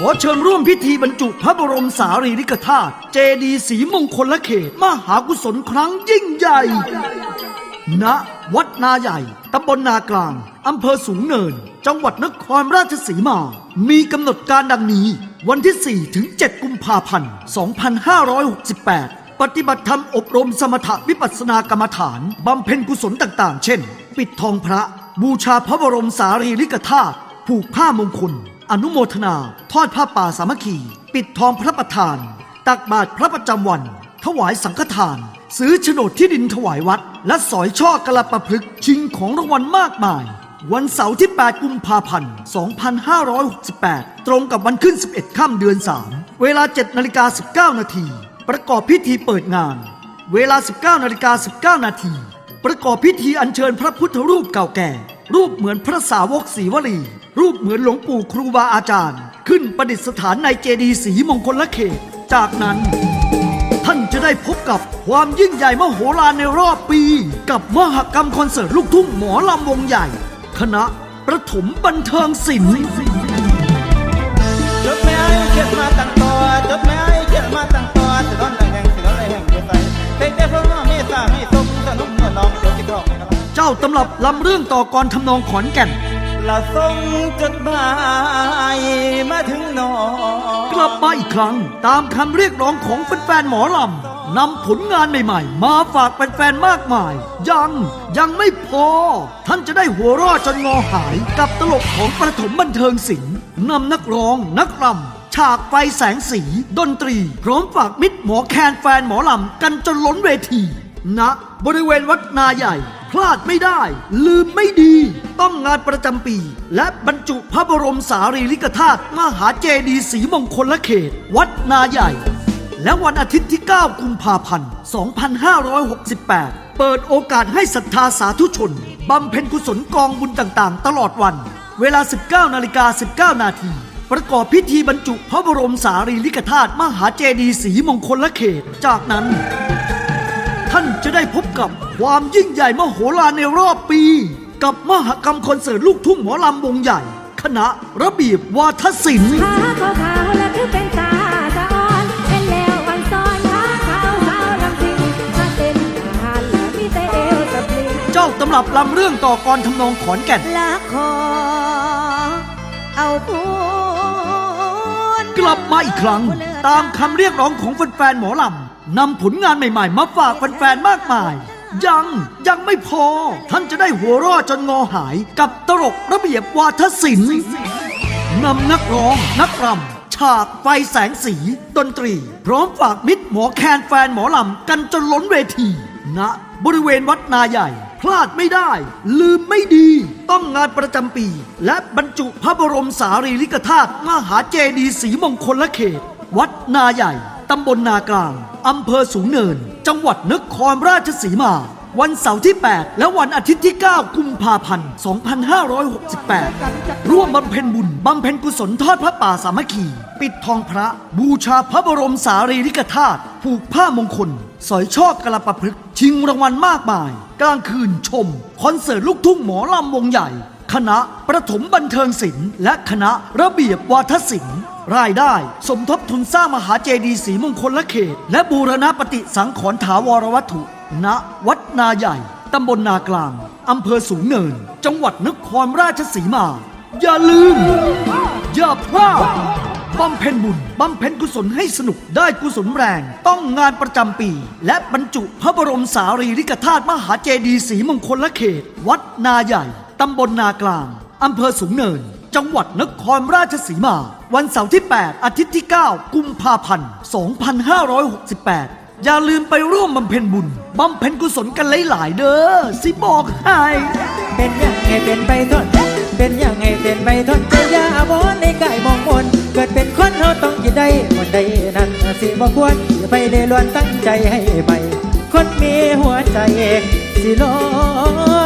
ขอเชิญร่วมพิธีบรรจุพระบรมสารีริกธาตุเจดีย์ศรีมงคลละเขต มหากุศลครั้งยิ่งใหญ่ ณ วัดนาใหญ่ ตำบลนากลาง อำเภอสูงเนิน จังหวัดนครราชสีมา มีกำหนดการดังนี้ วันที่ 4 ถึง 7 กุมภาพันธ์ 2568 ปฏิบัติธรรมอบรมสมถะวิปัสสนากรรมฐาน บำเพ็ญกุศลต่างๆ เช่น ปิดทองพระ บูชาพระบรมสารีริกธาตุผูกผ้ามงคล อนุโมทนา ทอดผ้าป่าสามัคคี ปิดทองพระประธาน ตักบาตรพระประจำวัน ถวายสังฆทาน ซื้อโฉนดที่ดินถวายวัด และสอยช่อกระประพฤกษ์ชิงของรางวัลมากมาย วันเสาร์ที่ 8 กุมภาพันธ์ 2568 ตรงกับวันขึ้น 11 ค่ำเดือน 3 เวลา 7 นาฬิกา 19 นาที ประกอบพิธีเปิดงาน เวลา 19 นาฬิกา 19 นาที ประกอบพิธีอัญเชิญพระพุทธรูปเก่าแก่ รูปเหมือนพระสาวกศรีวลี รูปเหมือนหลวงปู่ครูบาอาจารย์ ขึ้นประดิษฐานในเจดีย์ศรีมงคลละเขต จากนั้น ท่านจะได้พบกับความยิ่งใหญ่มโหฬารในรอบปี กับมหกรรมคอนเสิร์ตลูกทุ่งหมอลำวงใหญ่ คณะประถมบันเทิงศิลป์จดหมายเขียนมาตั้งตัวจดหมายเขียนมาตั้งตัวสิร้อนแรงแห่งสิร้อนแรงแห่งเดือดใสเด็กแต่พวกน้องเมตตาให้สมสนุกเมื่อน้องเดี๋ยวคิดรอบเจ้าตำรับลำเรื่องต่อกรทำนองขอนแก่น ละส่งจดหมายมาถึงน้องกลับมาอีกครั้งตามคำเรียกร้องของแฟนๆหมอลำนำผลงานใหม่ๆ มาฝากแฟนๆมากมาย ยังยังไม่พอ ท่านจะได้หัวรอดจนงอหายกับตลกของประถมบันเทิงศิลป์นำนักร้องนักรำฉากไฟแสงสี ดนตรี พร้อมฝากมิตรหมอแคนแฟนหมอลำกันจนล้นเวทีณบริเวณวัดนาใหญ่ พลาดไม่ได้ ลืมไม่ดี ต้องงานประจำปี และบรรจุพระบรมสารีริกธาตุมหาเจดีย์ศรีมงคลเขต วัดนาใหญ่ และวันอาทิตย์ที่ 9 กุมภาพันธ์ 2568 เปิดโอกาสให้ศรัทธาสาธุชนบำเพ็ญกุศลกองบุญต่างๆ ตลอดวัน เวลา 19นาฬิกา19 นาที ประกอบพิธีบรรจุพระบรมสารีริกธาตุมหาเจดีย์ศรีมงคลเขต จากนั้น ท่านจะได้พบกับความยิ่งใหญ่มโหฬารในรอบปี กับมหกรรมคอนเสิร์ตลูกทุ่งหมอลำวงใหญ่ คณะระเบียบวาทศิลป์ ขาขาวขาวและคือเป็นตาสะอ่อนเป็นแล้ววันซ้อนขาขาวขาวลำสิงมาเต้นอาหารและมีแต่เอวสะพริงเจ้าตำรับลำเรื่องต่อกรทำนองขอนแก่น ละขอเอาคุณกลับมาอีกครั้ง ตามคำเรียกร้องของแฟนๆหมอลำนำผลงานใหม่ๆ มาฝากแฟนๆมากมาย ยังยังไม่พอ ท่านจะได้หัวรอจนงอหายกับตลกระเบียบวาทศิลป์นำนักร้องนักรำฉากไฟแสงสี ดนตรี พร้อมฝากมิตรหมอแคนแฟนหมอลำกันจนล้นเวทีณบริเวณวัดนาใหญ่ พลาดไม่ได้ ลืมไม่ดี ต้องงานประจำปี และบรรจุพระบรมสารีริกธาตุมหาเจดีย์ศรีมงคลละเขต วัดนาใหญ่ตำบลนากลางอำเภอสูงเนิน จังหวัดนครราชสีมา วันเสาร์ที่ 8 และวันอาทิตย์ที่ 9 กุมภาพันธ์ 2568 ร่วมบำเพ็ญบุญ บำเพ็ญกุศลทอดพระป่าสามัคคี ปิดทองพระ บูชาพระบรมสารีริกธาตุผูกผ้ามงคล สอยช่อกระประพฤกษ์ชิงรางวัลมากมาย กลางคืนชม คอนเสิร์ตลูกทุ่งหมอลำวงใหญ่ คณะประถมบันเทิงศิลป์และคณะระเบียบวาทศิลป์รายได้สมทบทุนสร้างมหาเจดีย์ศรีมงคลละเขต และบูรณปฏิสังขรณ์ถาวรวัตถุ ณ วัดนาใหญ่ ตำบลนากลาง อำเภอสูงเนิน จังหวัดนครราชสีมา อย่าลืม อย่าพลาดบำเพ็ญบุญบำเพ็ญกุศลให้สนุกได้กุศลแรง ต้องงานประจำปี และบรรจุพระบรมสารีริกธาตุมหาเจดีย์ศรีมงคลละเขต วัดนาใหญ่ ตำบลนากลาง อำเภอสูงเนิน จังหวัดนครราชสีมา วันเสาร์ที่ 8 อาทิตย์ที่ 9 กุมภาพันธ์ 2568 อย่าลืมไปร่วมบำเพ็ญบุญ บำเพ็ญกุศลกันหลายๆเด้อ สิบอกให้เป็นยังไงเป็นไปทนเป็นยังไงเป็นไปทนจะยาบอนในกายมองมนเกิดเป็นคนเราต้องยินได้วันใดนั้นสิบ่ควรไปได้ล้วนตั้งใจให้ไปคนมีหัวใจสิลอง